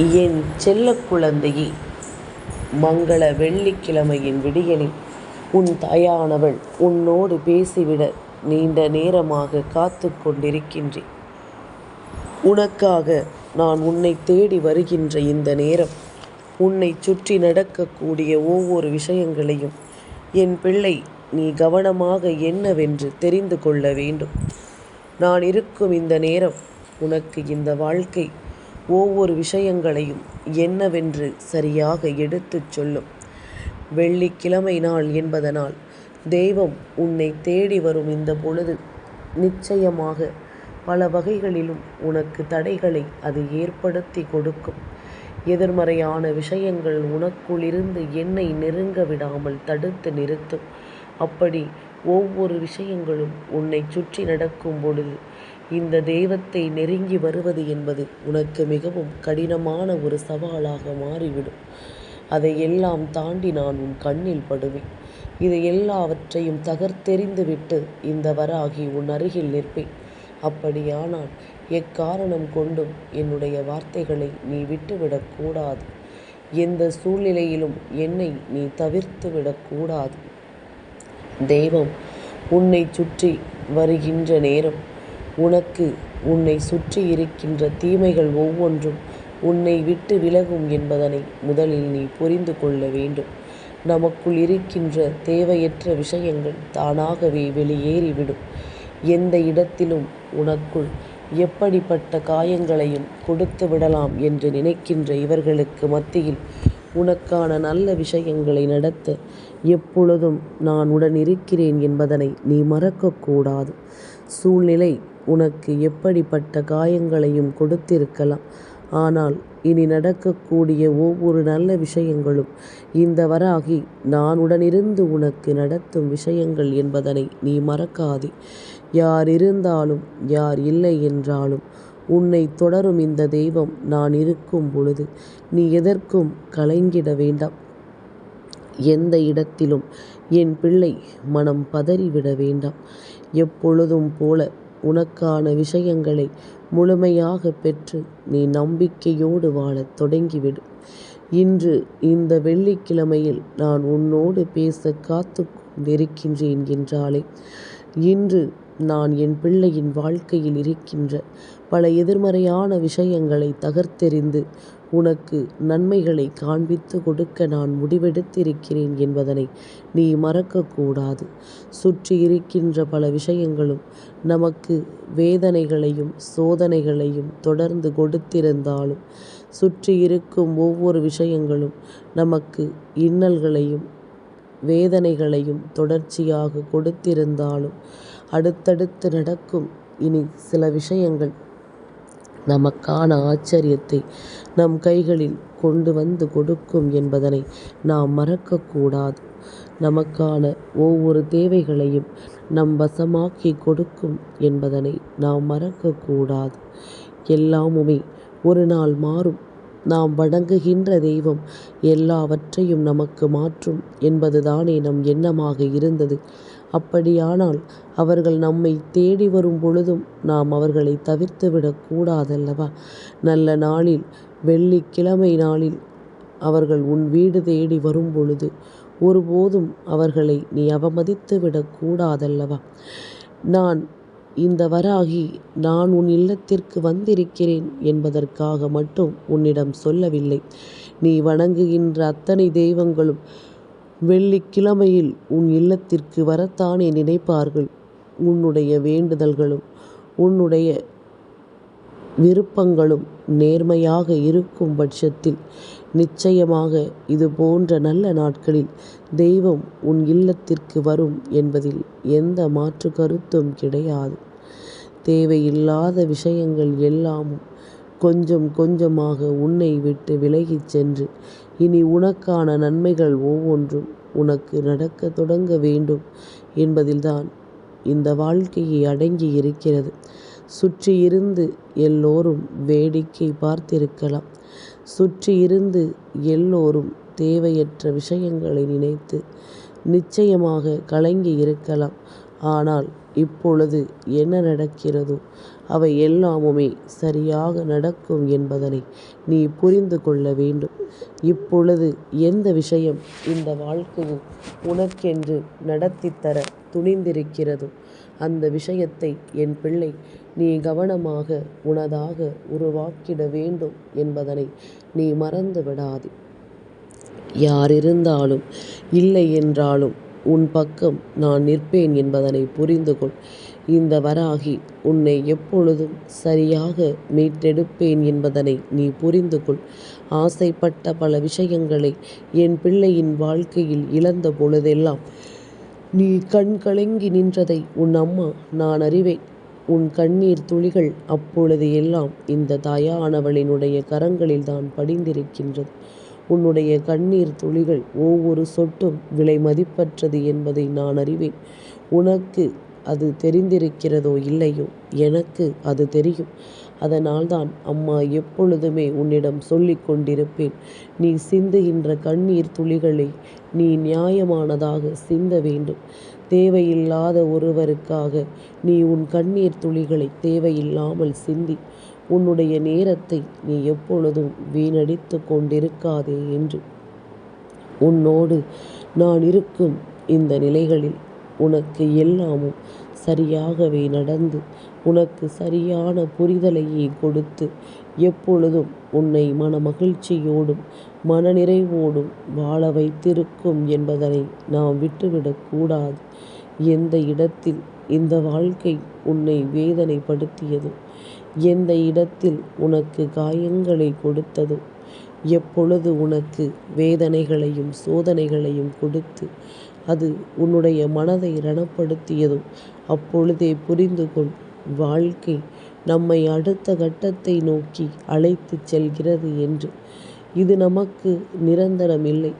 என் செல்ல குழந்தையே மங்கள வெள்ளிக்கிழமையின் விடியலில் உன் தாயானவள் உன்னோடு பேசிவிட நீண்ட நேரமாக காத்து கொண்டிருக்கின்றேன். உனக்காக நான் உன்னை தேடி வருகின்ற இந்த நேரம் உன்னைச் சுற்றி நடக்கக்கூடிய ஒவ்வொரு விஷயங்களையும் என் பிள்ளை நீ கவனமாக என்னவென்று தெரிந்து கொள்ள வேண்டும். நான் இருக்கும் இந்த நேரம் உனக்கு இந்த வாழ்க்கை ஒவ்வொரு விஷயங்களையும் என்னவென்று சரியாக எடுத்துச் சொல்லும். வெள்ளிக்கிழமை நாள் என்பதனால் தெய்வம் உன்னை தேடி வரும் இந்த பொழுது நிச்சயமாக பல வகைகளிலும் உனக்கு தடைகளை அது ஏற்படுத்திக் கொடுக்கும். எதிர்மறையான விஷயங்கள் உனக்குள்ளிருந்து என்னை நெருங்க விடாமல் தடுத்து நிறுத்தும். அப்படி ஒவ்வொரு விஷயங்களும் உன்னை சுற்றி நடக்கும் பொழுது இந்த தெய்வத்தை நெருங்கி வருவது என்பது உனக்கு மிகவும் கடினமான ஒரு சவாலாக மாறிவிடும். அதை எல்லாம் தாண்டி நான் உன் கண்ணில் படுவேன். இதை எல்லாவற்றையும் தகர்த்தெறிந்து விட்டு இந்த வராகி உன் அருகில் நிற்பேன். அப்படியானால் எக்காரணம் கொண்டும் என்னுடைய வார்த்தைகளை நீ விட்டுவிடக்கூடாது எந்த சூழ்நிலையிலும் என்னை நீ தவிர்த்து விடக்கூடாது தெய்வம் உன்னைச் சுற்றி வருகின்ற நேரம் உனக்கு உன்னை சுற்றி இருக்கின்ற தீமைகள் ஒவ்வொன்றும் உன்னை விட்டு விலகும் என்பதனை முதலில் நீ புரிந்து கொள்ள வேண்டும். நமக்குள் இருக்கின்ற தேவையற்ற விஷயங்கள் தானாகவே வெளியேறிவிடும். எந்த இடத்திலும் உனக்குள் எப்படிப்பட்ட காயங்களையும் கொடுத்து விடலாம் என்று நினைக்கின்ற இவர்களுக்கு மத்தியில் உனக்கான நல்ல விஷயங்களை நடத்த எப்பொழுதும் நான் உடன் இருக்கிறேன் என்பதனை நீ மறக்கக்கூடாது சூழ்நிலை உனக்கு எப்படிப்பட்ட காயங்களையும் கொடுத்திருக்கலாம். ஆனால் இனி நடக்கக்கூடிய ஒவ்வொரு நல்ல விஷயங்களும் இந்த வராகி நான் உடனிருந்து உனக்கு நடத்தும் விஷயங்கள் என்பதனை நீ மறக்காதே. யார் இருந்தாலும் யார் இல்லை என்றாலும் உன்னைத் தொடரும் இந்த தெய்வம் நான் இருக்கும் பொழுது நீ எதற்கும் கலங்கிட வேண்டாம். எந்த இடத்திலும் என் பிள்ளை மனம் பதறிவிட வேண்டாம். எப்பொழுதும் போல உனக்கான விஷயங்களை முழுமையாக பெற்று நீ நம்பிக்கையோடு வாழத் தொடங்கிவிடு. இன்று இந்த வெள்ளிக்கிழமையில் நான் உன்னோடு பேச காத்து கொண்டிருக்கின்றேன் என்றாலே இன்று நான் என் பிள்ளையின் வாழ்க்கையில் இருக்கின்ற பல எதிர்மறையான விஷயங்களை தகர்த்தெறிந்து உனக்கு நன்மைகளை காண்பித்து கொடுக்க நான் முடிவெடுத்திருக்கிறேன் என்பதனை நீ மறக்கக்கூடாது. சுற்றி இருக்கின்ற பல விஷயங்களும் நமக்கு வேதனைகளையும் சோதனைகளையும் தொடர்ந்து கொடுத்திருந்தாலும் சுற்றி இருக்கும் ஒவ்வொரு விஷயங்களும் நமக்கு இன்னல்களையும் வேதனைகளையும் தொடர்ச்சியாக கொடுத்திருந்தாலும் அடுத்தடுத்து நடக்கும் இனி சில விஷயங்கள் நமக்கான ஆச்சரியத்தை நம் கைகளில் கொண்டு வந்து கொடுக்கும் என்பதனை நாம் மறக்கக்கூடாது நமக்கான ஒவ்வொரு தேவைகளையும் நம் வசமாக்கி கொடுக்கும் என்பதனை நாம் மறக்கக்கூடாது எல்லாமுமே ஒரு நாள் மாறும். நாம் வணங்குகின்ற தெய்வம் எல்லாவற்றையும் நமக்கு மாற்றும் என்பதுதானே நம் எண்ணமாக இருந்தது. அப்படியானால் அவர்கள் நம்மைத் தேடி வரும் பொழுதும் நாம் அவர்களைத் தவிர்த்துவிடக் கூடாதல்லவா? நல்ல நாளில் வெள்ளிக்கிழமை நாளில் அவர்கள் உன் வீடு தேடி வரும் பொழுது ஒருபோதும் அவர்களை நீ அவமதித்து விடக்கூடாதல்லவா நான் இந்த வராகி நான் உன் இல்லத்திற்கு வந்திருக்கிறேன் என்பதற்காக மட்டும் உன்னிடம் சொல்லவில்லை. நீ வணங்குகின்ற அத்தனை தெய்வங்களும் வெள்ளிக்கிழமையில் உன் இல்லத்திற்கு வரத்தானே நினைப்பார்கள். உன்னுடைய வேண்டுதல்களும் உன்னுடைய விருப்பங்களும் நேர்மையாக இருக்கும் பட்சத்தில் நிச்சயமாக இது போன்ற நல்ல நாட்களில் தெய்வம் உன் இல்லத்திற்கு வரும் என்பதில் எந்த மாற்று கருத்தும் கிடையாது. தேவையில்லாத விஷயங்கள் எல்லாமும் கொஞ்சம் கொஞ்சமாக உன்னை விட்டு விலகிச் சென்று இனி உனக்கான நன்மைகள் ஒவ்வொன்றும் உனக்கு நடக்கத் தொடங்க வேண்டும் என்பதில்தான் இந்த வாழ்க்கையை அடங்கி இருக்கிறது சுற்றியிருந்து எல்லோரும் வேடிக்கை பார்த்திருக்கலாம். சுற்றியிருந்து எல்லோரும் தேவையற்ற விஷயங்களை நினைத்து நிச்சயமாக கலங்கி இருக்கலாம் ஆனால் இப்பொழுது என்ன நடக்கிறதோ அவை எல்லாமுமே சரியாக நடக்கும் என்பதனை நீ புரிந்து கொள்ள வேண்டும். இப்பொழுது எந்த விஷயம் இந்த வாழ்க்கையில் உனக்கென்று நடத்தித்தர துணிந்திருக்கிறதோ? அந்த விஷயத்தை என் பிள்ளை நீ கவனமாக உனதாக உருவாக்கிட வேண்டும் என்பதனை நீ மறந்து விடாதே. யார் இருந்தாலும் இல்லை என்றாலும் உன் பக்கம் நான் நிற்பேன் என்பதனை புரிந்து கொள். இந்த வராகி உன்னை எப்பொழுதும் சரியாக மீட்டெடுப்பேன் என்பதனை நீ புரிந்து கொள் ஆசைப்பட்ட பல விஷயங்களை என் பிள்ளையின் வாழ்க்கையில் இழந்த பொழுதெல்லாம் நீ கண் கலங்கி நின்றதை உன் அம்மா நான் அறிவேன். உன் கண்ணீர் துளிகள் அப்பொழுது எல்லாம் இந்த தாயானவளினுடைய கரங்களில் தான் படிந்திருக்கின்றது. உன்னுடைய கண்ணீர் துளிகள் ஒவ்வொரு சொட்டும் விலை மதிப்பற்றது என்பதை நான் அறிவேன். உனக்கு அது தெரிந்திருக்கிறதோ இல்லையோ? எனக்கு அது தெரியும். அதனால்தான் அம்மா எப்பொழுதுமே உன்னிடம் சொல்லிக் கொண்டிருப்பேன். நீ சிந்துகின்ற கண்ணீர் துளிகளை நீ நியாயமானதாக சிந்த வேண்டும். தேவையில்லாத ஒருவருக்காக நீ உன் கண்ணீர் துளிகளை தேவையில்லாமல் சிந்தி. உன்னுடைய நேரத்தை நீ எப்பொழுதும் வீணடித்து கொண்டிருக்காதே என்று. உன்னோடு நான் இருக்கும் இந்த நிலைகளில் உனக்கு எல்லாமும் சரியாகவே நடந்து உனக்கு சரியான புரிதலையே கொடுத்து எப்பொழுதும் உன்னை மன மகிழ்ச்சியோடும் மனநிறைவோடும் வாழ வைத்திருக்கும் என்பதனை நாம் விட்டுவிடக்கூடாது எந்த இடத்தில் இந்த வாழ்க்கை உன்னை வேதனைப்படுத்தியதோ எந்த இடத்தில் உனக்கு காயங்களை கொடுத்ததோ எப்பொழுது உனக்கு வேதனைகளையும் சோதனைகளையும் கொடுத்து அது உன்னுடைய மனதை ரணப்படுத்தியதும் அப்பொழுதே புரிந்து கொள் வாழ்க்கை நம்மை அடுத்த கட்டத்தை நோக்கி அழைத்து செல்கிறது என்று. இது நமக்கு நிரந்தரம் இல்லை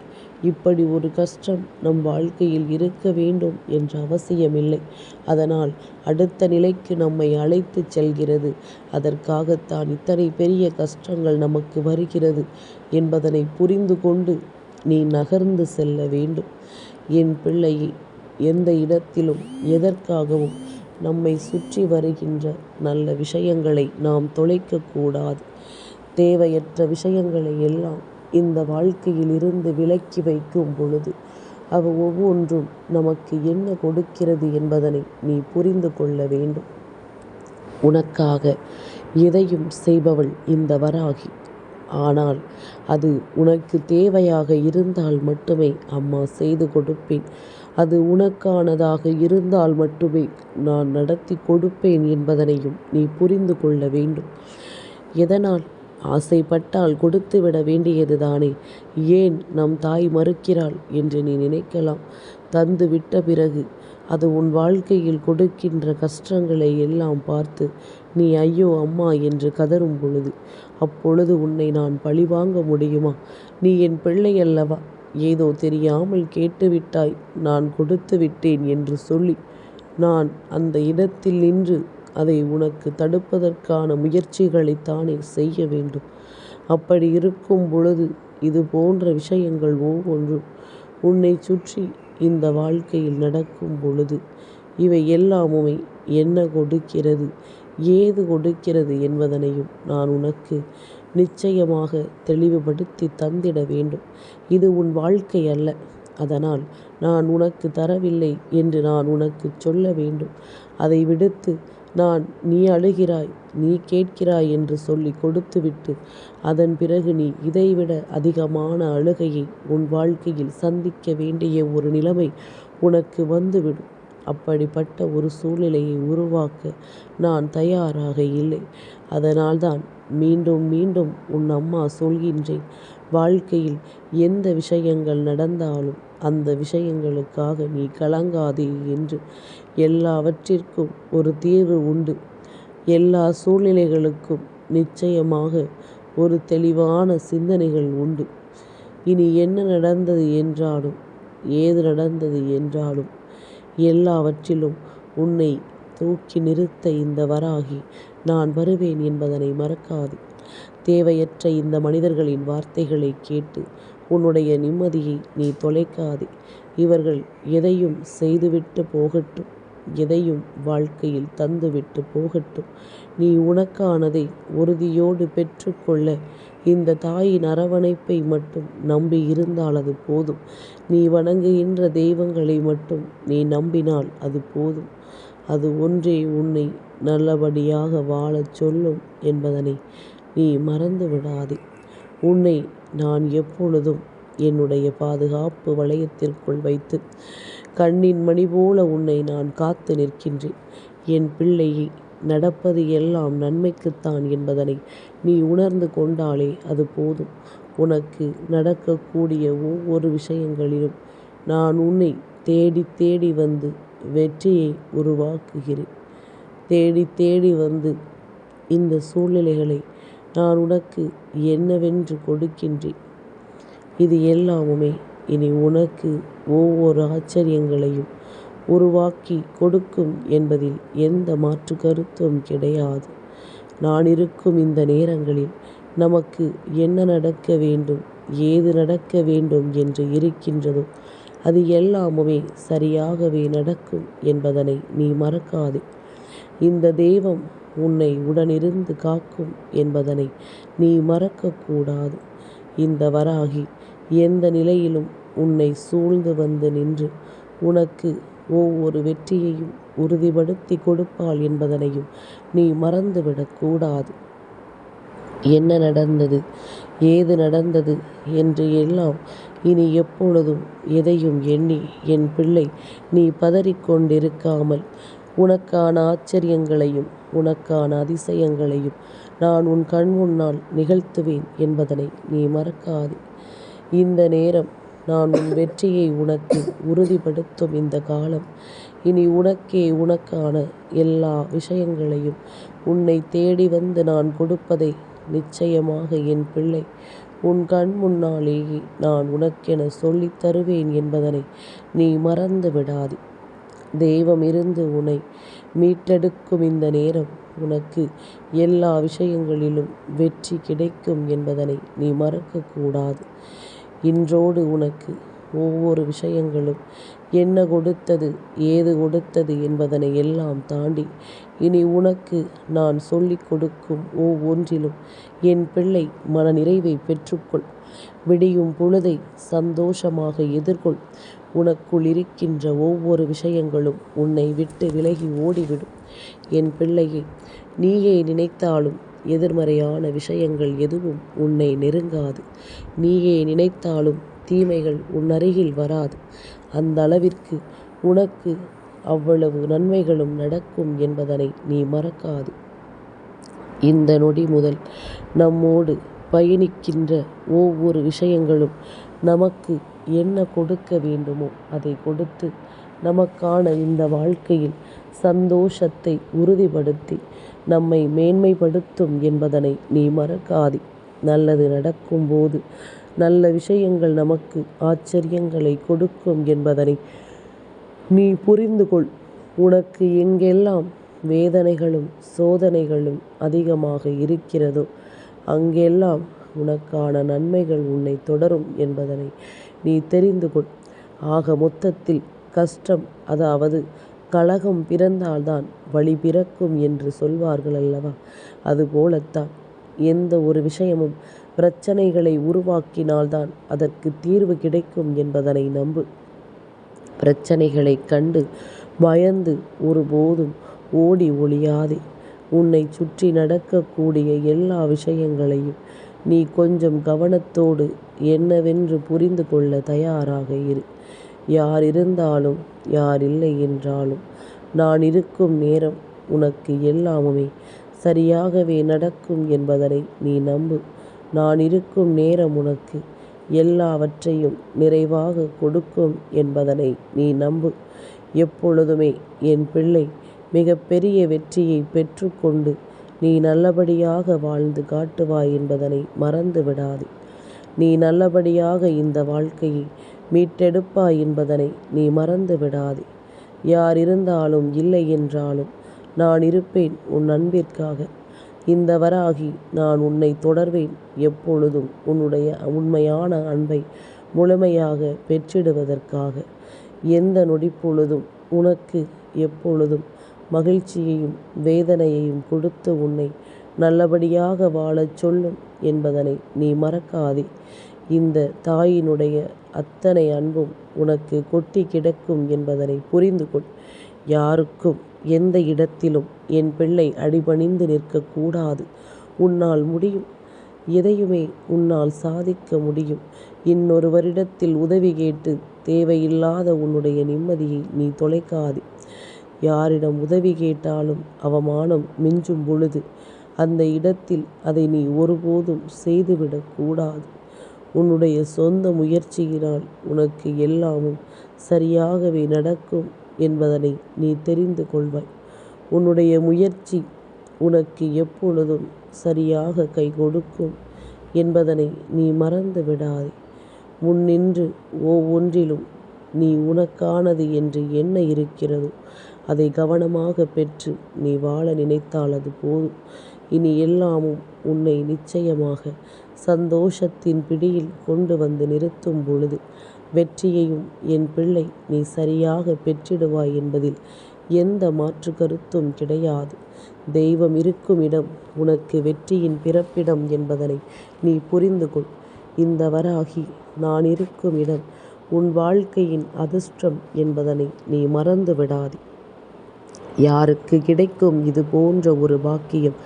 இப்படி ஒரு கஷ்டம் நம் வாழ்க்கையில் இருக்க வேண்டும் என்ற அவசியமில்லை. அதனால் அடுத்த நிலைக்கு நம்மை அழைத்து செல்கிறது. அதற்காகத்தான் இத்தனை பெரிய கஷ்டங்கள் நமக்கு வருகிறது என்பதனை புரிந்து கொண்டு நீ நகர்ந்து செல்ல வேண்டும். என் பிள்ளை எந்த இடத்திலும் எதற்காகவும் நம்மை சுற்றி வருகின்ற நல்ல விஷயங்களை நாம் தொலைக்கக்கூடாது தேவையற்ற விஷயங்களை எல்லாம் இந்த வாழ்க்கையில் இருந்து விலக்கி வைக்கும் பொழுது அவ ஒவ்வொன்றும் நமக்கு என்ன கொடுக்கிறது என்பதனை நீ புரிந்து கொள்ள வேண்டும். உனக்காக எதையும் செய்பவள் இந்த வராகி. ஆனால் அது உனக்கு தேவையாக இருந்தால் மட்டுமே அம்மா செய்து கொடுப்பேன். அது உனக்கானதாக இருந்தால் மட்டுமே நான் நடத்தி கொடுப்பேன் என்பதனையும் நீ புரிந்து கொள்ள வேண்டும். எதனால்? ஆசைப்பட்டால் கொடுத்துவிட வேண்டியதுதானே ஏன் நம் தாய் மறுக்கிறாள் என்று நீ நினைக்கலாம். தந்து விட்ட பிறகு அது உன் வாழ்க்கையில் கொடுக்கின்ற கஷ்டங்களை எல்லாம் பார்த்து நீ ஐயோ அம்மா என்று கதறும் பொழுது அப்பொழுது உன்னை நான் பழிவாங்க முடியுமா? நீ என் பிள்ளை அல்லவா? ஏதோ தெரியாமல் கேட்டுவிட்டாய் நான் கொடுத்து விட்டேன் என்று சொல்லி நான் அந்த இடத்தில் நின்று அதை உனக்கு தடுப்பதற்கான முயற்சிகளைத்தானே செய்ய வேண்டும். அப்படி இருக்கும் பொழுது இது போன்ற விஷயங்கள் ஒவ்வொன்றும் உன்னை சுற்றி இந்த வாழ்க்கையில் நடக்கும் பொழுது இவை எல்லாமுமே என்ன கொடுக்கிறது? ஏது கொடுக்கிறது என்பதனையும் நான் உனக்கு நிச்சயமாக தெளிவுபடுத்தி தந்திட வேண்டும். இது உன் வாழ்க்கை அல்ல. அதனால் நான் உனக்கு தரவில்லை என்று நான் உனக்கு சொல்ல வேண்டும். அதை விடுத்து நான் நீ அழுகிறாய் நீ கேட்கிறாய் என்று சொல்லி கொடுத்துவிட்டு அதன் பிறகு நீ இதைவிட அதிகமான அழுகையை உன் வாழ்க்கையில் சந்திக்க வேண்டிய ஒரு நிலைமை உனக்கு வந்துவிடும். அப்படிப்பட்ட ஒரு சூழ்நிலையை உருவாக்க நான் தயாராக இல்லை. அதனால்தான் மீண்டும் மீண்டும் உன் அம்மா சொல்கின்றேன் வாழ்க்கையில் எந்த விஷயங்கள் நடந்தாலும் அந்த விஷயங்களுக்காக நீ கலங்காதே என்று. எல்லாவற்றிற்கும் ஒரு தீர்வு உண்டு. எல்லா சூழ்நிலைகளுக்கும் நிச்சயமாக ஒரு தெளிவான சிந்தனைகள் உண்டு. இனி என்ன நடந்தது என்றாலும் ஏது நடந்தது என்றாலும் எல்லாவற்றிலும் உன்னை தூக்கி நிறுத்த இந்த வராகி நான் வருவேன் என்பதனை மறக்காது. தேவையற்ற இந்த மனிதர்களின் வார்த்தைகளை கேட்டு உன்னுடைய நிம்மதியை நீ தொலைக்காதே. இவர்கள் எதையும் செய்துவிட்டு போகட்டும் எதையும் வாழ்க்கையில் தந்துவிட்டு போகட்டும். நீ உனக்கானதை உறுதியோடு பெற்றுக்கொள்ள இந்த தாயின் அரவணைப்பை மட்டும் நம்பி இருந்தால் அது போதும். நீ வணங்குகின்ற தெய்வங்களை மட்டும் நீ நம்பினால் அது போதும். அது ஒன்றே உன்னை நல்லபடியாக வாழச் சொல்லும் என்பதனை நீ மறந்து விடாதே உன்னை நான் எப்பொழுதும் என்னுடைய பாதுகாப்பு வளையத்திற்குள் வைத்து கண்ணின் மணி போல உன்னை நான் காத்து நிற்கின்றேன். என் பிள்ளையை நடப்பது எல்லாம் நன்மைக்குத்தான் என்பதனை நீ உணர்ந்து கொண்டாலே அது போதும். உனக்கு நடக்கக்கூடிய ஒவ்வொரு விஷயங்களிலும் நான் உன்னை தேடி தேடி வந்து வெற்றியை உருவாக்குகிறேன். தேடி தேடி வந்து இந்த சூழ்நிலைகளை நான் உனக்கு என்னவென்று கொடுக்கின்றேன். இது எல்லாமுமே இனி உனக்கு ஒவ்வொரு ஆச்சரியங்களையும் உருவாக்கி கொடுக்கும் என்பதில் எந்த மாற்று கருத்தும் கிடையாது. நான் இருக்கும் இந்த நேரங்களில் நமக்கு என்ன நடக்க வேண்டும் ஏது நடக்க வேண்டும் என்று இருக்கின்றதோ அது எல்லாமுமே சரியாகவே நடக்கும் என்பதனை நீ மறக்காதே. இந்த தெய்வம் உன்னை உடனிருந்து காக்கும் என்பதனை நீ மறக்கக்கூடாது. இந்த வராகி எந்த நிலையிலும் உன்னை சூழ்ந்து வந்து நின்று உனக்கு ஒவ்வொரு வெற்றியையும் உறுதிப்படுத்தி கொடுப்பாள் என்பதனையும் நீ மறந்துவிடக்கூடாது என்ன நடந்தது? ஏது நடந்தது? என்று எல்லாம் இனி எப்பொழுதும் எதையும் எண்ணி என் பிள்ளை நீ பதறிக்கொண்டிருக்காமல் உனக்கான ஆச்சரியங்களையும் உனக்கான அதிசயங்களையும் நான் உன் கண் முன்னால் நிகழ்த்துவேன் என்பதனை நீ மறக்காதே. இந்த நேரம் நான் உன் வெற்றியை உனக்கு உறுதிப்படுத்தும் இந்த காலம். இனி உனக்கே உனக்கான எல்லா விஷயங்களையும் உன்னை தேடி வந்து நான் கொடுப்பதை நிச்சயமாக என் பிள்ளை உன் கண் முன்னாலேயே நான் உனக்கென சொல்லித் தருவேன் என்பதனை நீ மறந்து விடாதே. தெய்வம் இருந்து உன்னை மீட்டெடுக்கும் இந்த நேரம் உனக்கு எல்லா விஷயங்களிலும் வெற்றி கிடைக்கும் என்பதனை நீ மறக்கக்கூடாது. இன்றோடு உனக்கு ஒவ்வொரு விஷயங்களும் என்ன கொடுத்தது ஏது கொடுத்தது என்பதனை எல்லாம் தாண்டி இனி உனக்கு நான் சொல்லிக் கொடுக்கும் ஒவ்வொன்றிலும் என் பிள்ளை மனநிறைவை பெற்றுக்கொள். விடியும் பொழுதை சந்தோஷமாக எதிர்கொள். உனக்குள் இருக்கின்ற ஒவ்வொரு விஷயங்களும் உன்னை விட்டு விலகி ஓடிவிடும். என் பிள்ளையை நீயே நினைத்தாலும் எதிர்மறையான விஷயங்கள் எதுவும் உன்னை நெருங்காது. நீயே நினைத்தாலும் தீமைகள் உன் அருகில் வராது. அந்த அளவிற்கு உனக்கு அவ்வளவு நன்மைகளும் நடக்கும் என்பதனை நீ மறக்காது. இந்த நொடி முதல் நம்மோடு பயணிக்கின்ற ஒவ்வொரு விஷயங்களும் நமக்கு என்ன கொடுக்க வேண்டுமோ அதை கொடுத்து நமக்கான இந்த வாழ்க்கையில் சந்தோஷத்தை உறுதிப்படுத்தி நம்மை மேன்மைப்படுத்தும் என்பதனை நீ மறக்காதே. நல்லது நடக்கும்போது நல்ல விஷயங்கள் நமக்கு ஆச்சரியங்களை கொடுக்கும் என்பதனை நீ புரிந்து கொள். உனக்கு எங்கெல்லாம் வேதனைகளும் சோதனைகளும் அதிகமாக இருக்கிறதோ அங்கெல்லாம் உனக்கான நன்மைகள் உன்னை தொடரும் என்பதனை நீ தெரிந்து கொள். ஆக மொத்தத்தில் கஷ்டம் அதாவது கலகம் பிறந்தால்தான் வழி பிறக்கும் என்று சொல்வார்கள் அல்லவா அதுபோலத்தான் எந்த ஒரு விஷயமும் பிரச்சனைகளை உருவாக்கினால்தான் அதற்கு தீர்வு கிடைக்கும் என்பதனை நம்பு. பிரச்சனைகளை கண்டு பயந்து ஒருபோதும் ஓடி ஒளியாதே. உன்னை சுற்றி நடக்கக்கூடிய எல்லா விஷயங்களையும் நீ கொஞ்சம் கவனத்தோடு என்னவென்று புரிந்து கொள்ள தயாராக இரு. யார் இருந்தாலும் யார் இல்லை என்றாலும் நான் இருக்கும் நேரம் உனக்கு எல்லாமுமே சரியாகவே நடக்கும் என்பதனை நீ நம்பு. நான் இருக்கும் நேரம் உனக்கு எல்லாவற்றையும் நிறைவாக கொடுக்கும் என்பதனை நீ நம்பு. எப்பொழுதுமே என் பிள்ளை மிக பெரிய வெற்றியை பெற்றுக்கொண்டு நீ நல்லபடியாக வாழ்ந்து காட்டுவாய் என்பதனை மறந்து விடாதே நீ நல்லபடியாக இந்த வாழ்க்கையை மீட்டெடுப்பாய் என்பதனை நீ மறந்து விடாதே. யார் இருந்தாலும் இல்லை என்றாலும் நான் இருப்பேன் உன் அன்பிற்காக. இந்த வராகி நான் உன்னை தொடர்வேன் எப்பொழுதும் உன்னுடைய உண்மையான அன்பை முழுமையாக பெற்றிடுவதற்காக. எந்த நொடிப்பொழுதும் உனக்கு எப்பொழுதும் மகிழ்ச்சியையும் வேதனையையும் கொடுத்து உன்னை நல்லபடியாக வாழச் சொல்லும் என்பதனை நீ மறக்காதே. இந்த தாயினுடைய அத்தனை அன்பும் உனக்கு கொட்டி கிடக்கும் என்பதனை புரிந்து கொள். யாருக்கும் எந்த இடத்திலும் என் பிள்ளை அடிபணிந்து நிற்கக்கூடாது உன்னால் முடியும். எதையுமே உன்னால் சாதிக்க முடியும். இன்னொருவரிடத்தில் உதவி கேட்டு தேவையில்லாத உன்னுடைய நிம்மதியை நீ தொலைக்காதே. யாரிடம் உதவி கேட்டாலும் அவமானம் மிஞ்சும் பொழுது அந்த இடத்தில் அதை நீ ஒருபோதும் செய்துவிடக்கூடாது உன்னுடைய சொந்த முயற்சியினால் உனக்கு எல்லாமும் சரியாகவே நடக்கும் என்பதனை நீ தெரிந்து கொள்வாய். உன்னுடைய முயற்சி உனக்கு எப்பொழுதும் சரியாக கைகொடுக்கும் என்பதனை நீ மறந்து விடாதே. முன்னின்று ஒவ்வொன்றிலும் நீ உனக்கானது என்று என்ன இருக்கிறதோ அதை கவனமாக பெற்று நீ வாழ நினைத்தால் அது போதும். இனி எல்லாமும் உன்னை நிச்சயமாக சந்தோஷத்தின் பிடியில் கொண்டு வந்து நிறுத்தும் பொழுது வெற்றியையும் என் பிள்ளை நீ சரியாக பெற்றிடுவாய் என்பதில் எந்த மாற்று கருத்தும் கிடையாது. தெய்வம் இருக்கும் இடம் உனக்கு வெற்றியின் பிறப்பிடம் என்பதனை நீ புரிந்து கொள். இந்த வராகி நான் இருக்கும் இடம் உன் வாழ்க்கையின் அதிர்ஷ்டம் என்பதனை நீ மறந்து விடாதே. யாருக்கு கிடைக்கும் இது போன்ற ஒரு பாக்கியம்?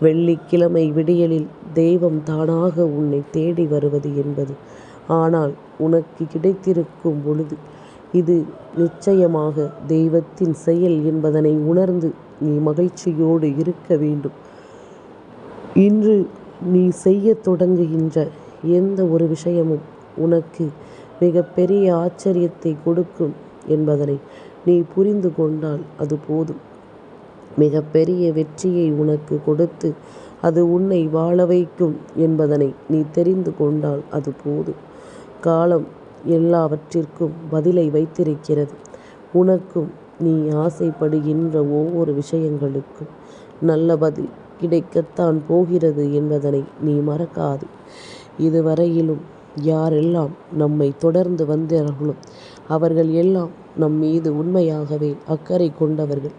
வெள்ளிக்கிழமை விடியலில் தெய்வம் தானாக உன்னை தேடி வருவது என்பது. ஆனால் உனக்கு கிடைத்திருக்கும் பொழுது இது நிச்சயமாக தெய்வத்தின் செயல் என்பதனை உணர்ந்து நீ மகிழ்ச்சியோடு இருக்க வேண்டும். இன்று நீ செய்யத் தொடங்குகின்ற எந்த ஒரு விஷயமும் உனக்கு மிகப்பெரிய ஆச்சரியத்தை கொடுக்கும் என்பதனை நீ புரிந்து கொண்டால் அது போதும். மிகப்பெரிய வெற்றியை உனக்கு கொடுத்து அது உன்னை வாழ வைக்கும் என்பதனை நீ தெரிந்து கொண்டால் அது போதும். காலம் எல்லாவற்றிற்கும் பதிலை வைத்திருக்கிறது. உனக்கும் நீ ஆசைப்படுகின்ற ஒவ்வொரு விஷயங்களுக்கும் நல்ல பதில் கிடைக்கத்தான் போகிறது என்பதனை நீ மறக்காது இதுவரையிலும் யாரெல்லாம் நம்மை தொடர்ந்து வந்தார்களோ அவர்கள் எல்லாம் நம்மீது உண்மையாகவே அக்கறை கொண்டவர்கள்.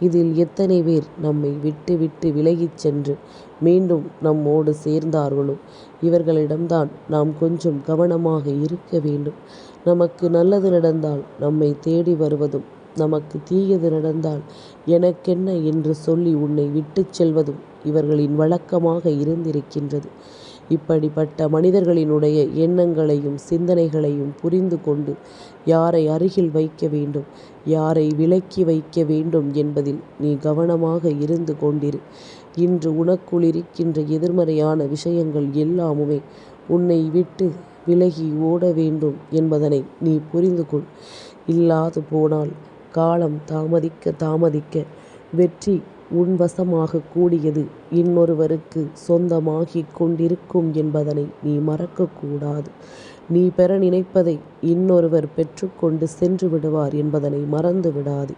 இதில் எத்தனை பேர் நம்மை விட்டு விட்டு விலகிச் சென்று மீண்டும் நம்மோடு சேர்ந்தார்களோ இவர்களிடம்தான் நாம் கொஞ்சம் கவனமாக இருக்க வேண்டும். நமக்கு நல்லது நடந்தால் நம்மை தேடி வருவதும் நமக்கு தீயது நடந்தால் எனக்கென்ன என்று சொல்லி உன்னை விட்டுச் செல்வதும் இவர்களின் வழக்கமாக இருந்திருக்கின்றது. இப்படிப்பட்ட மனிதர்களினுடைய எண்ணங்களையும் சிந்தனைகளையும் புரிந்து கொண்டு யாரை அருகில் வைக்க வேண்டும் யாரை விலக்கி வைக்க வேண்டும் என்பதில் நீ கவனமாக இருந்து கொண்டிரு. இன்று உனக்குள் இருக்கின்ற எதிர்மறையான விஷயங்கள் எல்லாமுமே உன்னை விட்டு விலகி ஓட வேண்டும் என்பதனை நீ புரிந்து கொள். இல்லாது போனால் காலம் தாமதிக்க தாமதிக்க வெற்றி உன்வசமாகக் கூடியது இன்னொருவருக்கு சொந்தமாகிக் கொண்டிருக்கும் என்பதனை நீ மறக்கக் கூடாது. நீ பெற நினைப்பதை இன்னொருவர் பெற்றுக்கொண்டு சென்று விடுவார் என்பதனை மறந்து விடாதே.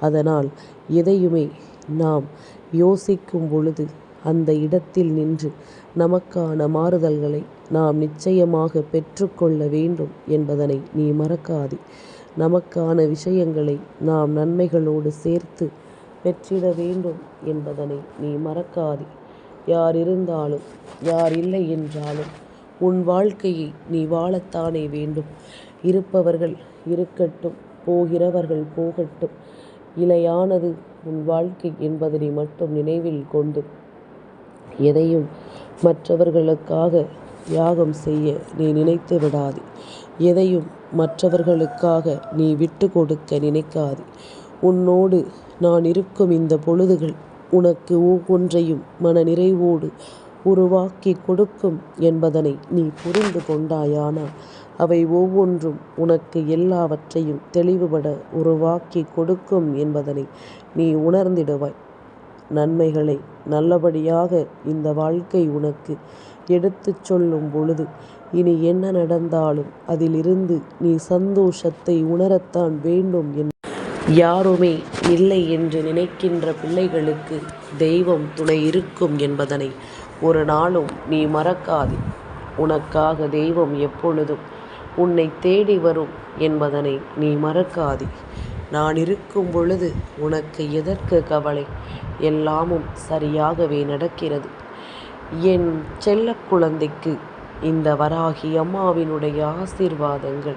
அதனால் எதையுமே நாம் யோசிக்கும் பொழுது அந்த இடத்தில் நின்று நமக்கான மாறுதல்களை நாம் நிச்சயமாகப் பெற்றுக் கொள்ள வேண்டும் என்பதனை நீ மறக்காதே. நமக்கான விஷயங்களை நாம் நன்மைகளோடு சேர்த்து பெற்றிட வேண்டும் என்பதனை நீ மறக்காதே. யார் இருந்தாலும் யார் இல்லை என்றாலும் உன் வாழ்க்கையை நீ வாழத்தானே வேண்டும். இருப்பவர்கள் இருக்கட்டும் போகிறவர்கள் போகட்டும். இலையானது உன் வாழ்க்கை என்பதனை மட்டும் நினைவில் கொண்டு எதையும் மற்றவர்களுக்காக தியாகம் செய்ய நீ நினைத்து விடாதே. எதையும் மற்றவர்களுக்காக நீ விட்டு கொடுக்க நினைக்காதே. உன்னோடு நான் இருக்கும் இந்த பொழுதுகள் உனக்கு ஒவ்வொன்றையும் மனநிறைவோடு உருவாக்கிக் கொடுக்கும் என்பதனை நீ புரிந்து கொண்டாயானால் அவை ஒவ்வொன்றும் உனக்கு எல்லாவற்றையும் தெளிவுபட உருவாக்கிக் கொடுக்கும் என்பதனை நீ உணர்ந்திடுவாய். நன்மைகளை நல்லபடியாக இந்த வாழ்க்கை உனக்கு எடுத்துச் சொல்லும் பொழுது இனி என்ன நடந்தாலும் அதிலிருந்து நீ சந்தோஷத்தை உணரத்தான் வேண்டும் என் யாருமே இல்லை என்று நினைக்கின்ற பிள்ளைகளுக்கு தெய்வம் துணை இருக்கும் என்பதனை ஒரு நாளும் நீ மறக்காதே. உனக்காக தெய்வம் எப்பொழுதும் உன்னைத் தேடி வரும் என்பதனை நீ மறக்காதே. நான் இருக்கும் பொழுது உனக்கு எதற்கு கவலை எல்லாமும் சரியாகவே நடக்கிறது என் செல்ல குழந்தைக்கு இந்த வராகி அம்மாவினுடைய ஆசீர்வாதங்கள்